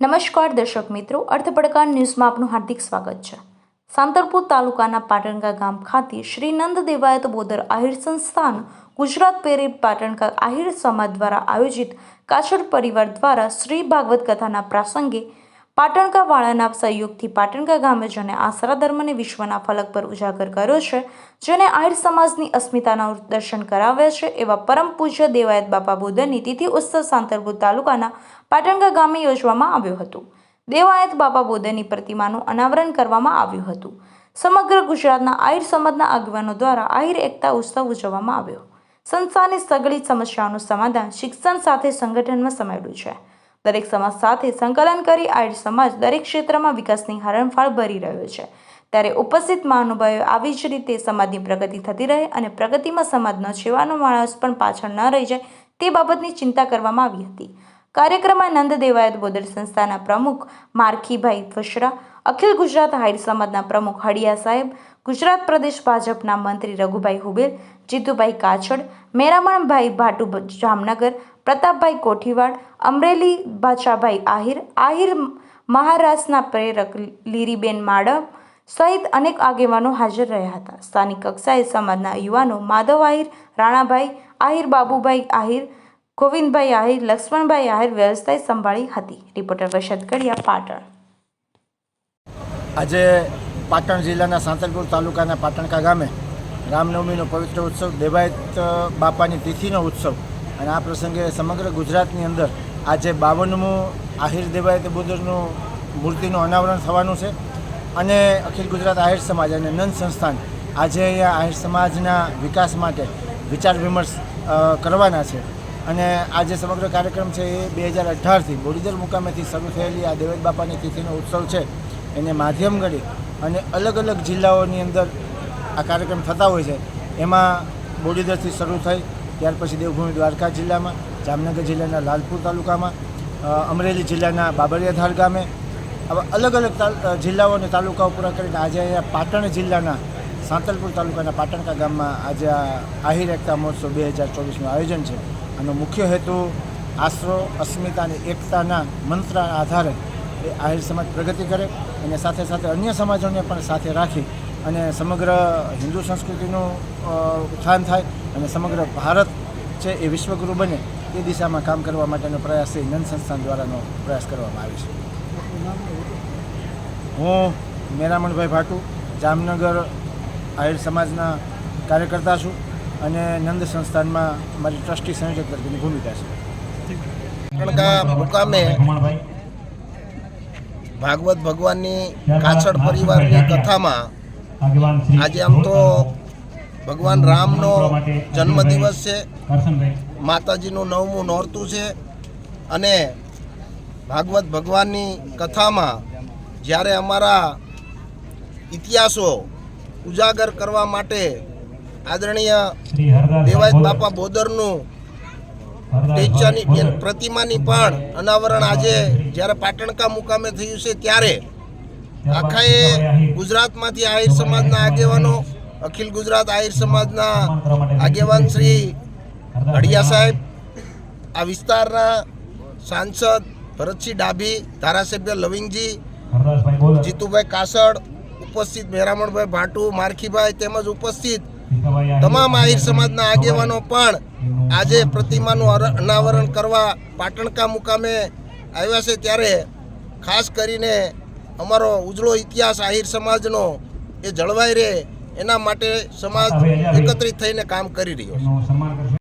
નમસ્કાર દર્શક મિત્રો, અર્થપડકાર ન્યૂઝમાં આપનું હાર્દિક સ્વાગત છે. સાંતરપુર તાલુકાના પાટણકા ગામ ખાતે શ્રી નંદ દેવાયત બોદર આહિર સંસ્થાન ગુજરાત પેરેડ પાટણકા આહિર સમાજ દ્વારા આયોજિત કાછડ પરિવાર દ્વારા શ્રી ભાગવત કથાના પ્રસંગે પાટણકા વાળાના સહયોગથી પાટણકા ગામેજને આશરા ધર્મને વિશ્વના ફલક પર ઉજાગર કર્યો છે, જેને આહિર સમાજની અસ્મિતાના દર્શન કરાવ્યા છે, એવા પરમ પૂજ્ય દેવાયત બાપા બુદ્ધની તિથિ ઉત્સવ સાંતરપુર તાલુકાના પાટણકા ગામે યોજવામાં આવ્યો હતો. દેવાયત બાપા બોધની પ્રતિમાનું અનાવરણ કરવામાં આવ્યું હતું. સમગ્ર ગુજરાતના આહિર સમાજના આગેવાનો દ્વારા આહિર એકતા ઉત્સવ ઉજવવામાં આવ્યો. સંસ્થાની સગળી સમસ્યાઓનું સમાધાન શિક્ષણ સાથે સંગઠનમાં સમાયેલું છે. દરેક સમાજ સાથે સંકલન કરી આર્ય સમાજ દરેક ક્ષેત્રમાં વિકાસની હરણફાળ ભરી રહ્યો છે. ત્યારે ઉપસ્થિત મહાનુભાવોએ આવી જ રીતે સમાજની પ્રગતિ થતી રહે અને પ્રગતિમાં સમાજનો છેવાનો માણસ પણ પાછળ ન રહી જાય તે બાબતની ચિંતા કરવામાં આવી હતી. કાર્યક્રમમાં નંદ દેવાયત બોદર સંસ્થાના પ્રમુખ મારખીભાઈ વશરા, અખિલ ગુજરાત હાઈર સમાજના પ્રમુખ હડિયા સાહેબ ગુજરાત પ્રદેશ ભાજપના મંત્રી રઘુભાઈ હુબેલ જીતુભાઈ કાછડ, મેરામણભાઈ ભાટુ જામનગર, પ્રતાપભાઈ કોઠીવાડ, અમરેલી ભાષાભાઈ આહિર આહિર મહારાષ્ટ્રના પ્રેરક લીરીબેન માડમ સહિત અનેક આગેવાનો હાજર રહ્યા હતા. સ્થાનિક કક્ષાએ સમાજના યુવાનો માધવ આહિર, રાણાભાઈ આહિર, બાબુભાઈ આહિર, ગોવિંદભાઈ આહિર, લક્ષ્મણભાઈ આહિર વ્યવસ્થાએ સંભાળી હતી. રિપોર્ટર વરસાદ કડિયા, પાટણ. આજે પાટણ જિલ્લાના સાંતલપુર તાલુકાના પાટણકા ગામે રામનવમીનો પવિત્ર ઉત્સવ, દેવાયત બાપાની તિથિનો ઉત્સવ અને આ પ્રસંગે સમગ્ર ગુજરાતની અંદર આજે બાવનમું આહિર દેવાયત બુદ્ધનું મૂર્તિનું અનાવરણ થવાનું છે અને અખિલ ગુજરાત આહિર સમાજ અને નંદ સંસ્થાન આજે અહીંયા આહિર સમાજના વિકાસ માટે વિચાર વિમર્શ કરવાના છે. અને આ જે સમગ્ર કાર્યક્રમ છે એ બે હજાર અઢારથી બોડીદર મુકામેથી શરૂ થયેલી આ દેવેદ બાપાની તિથિનો ઉત્સવ છે. એને માધ્યમ ગણી અને અલગ અલગ જિલ્લાઓની અંદર આ કાર્યક્રમ થતા હોય છે. એમાં બોડીદરથી શરૂ થઈ, ત્યાર પછી દેવભૂમિ દ્વારકા જિલ્લામાં, જામનગર જિલ્લાના લાલપુર તાલુકામાં અમરેલી જિલ્લાના બાબરિયાધાર ગામે, આવા અલગ અલગ જિલ્લાઓ અને તાલુકાઓ પૂરા કરીને આજે અહીંયા પાટણ જિલ્લાના, સાંતલપુર તાલુકાના પાટણકા ગામમાં આજે આ આહિર એકતા મહોત્સવ બે હજાર ચોવીસનું આયોજન છે. આનો મુખ્ય હેતુ આશરો, અસ્મિતા અને એકતાના મંત્ર આધારે એ આહિર સમાજ પ્રગતિ કરે અને સાથે સાથે અન્ય સમાજોને પણ સાથે રાખી અને સમગ્ર હિન્દુ સંસ્કૃતિનું ઉત્થાન થાય અને સમગ્ર ભારત છે એ વિશ્વગુરુ બને એ દિશામાં કામ કરવા માટેનો પ્રયાસ એ નંદ સંસ્થાન દ્વારાનો પ્રયાસ કરવામાં આવે છે. હું મેરામણભાઈ ભાટુ, જામનગર આહિર સમાજના કાર્યકર્તા છું અને નંદ સંસ્થાનમાં મારી ટ્રસ્ટી સંયોજક તરીકેની ભૂમિકા છે. મુકામે. ભાગવત ભગવાનની કાછડ પરિવારની કથામાં આજે આમ તો ભગવાન રામનો જન્મદિવસ છે. માતાજીનું નવમું નોરતું છે. અને ભાગવત ભગવાનની કથામાં જ્યારે અમારા ઇતિહાસો ઉજાગર કરવા માટે આદરણીય દેવાયત બાપા બોદરનું ટેચાની પ્રતિમાની પણ અનાવરણ આજે જ્યારે પાટણકા મુકામે થયું છે ત્યારે આખાએ ગુજરાતમાંથી આહિર સમાજના આગેવાનો અખિલ ગુજરાત આહિર સમાજના આગેવાન શ્રી અડિયા સાહેબ આ વિસ્તારના સાંસદ ભરતસિંહ ડાભી ધારાસભ્ય લવિંગજી જીતુભાઈ કાસડ ઉપસ્થિત મેરામણભાઈ ભાટુ મારખીભાઈ તેમજ ઉપસ્થિત તમામ આહિર સમાજના આગેવાનો પણ આજે પ્રતિમાનું અનાવરણ કરવા પાટણકા મુકામે આવ્યા છે ત્યારે ખાસ કરીને અમારો ઉજળો ઇતિહાસ આહિર સમાજનો એ જળવાઈ રહે એના માટે સમાજ એકત્રિત થઈને કામ કરી રહ્યો છે.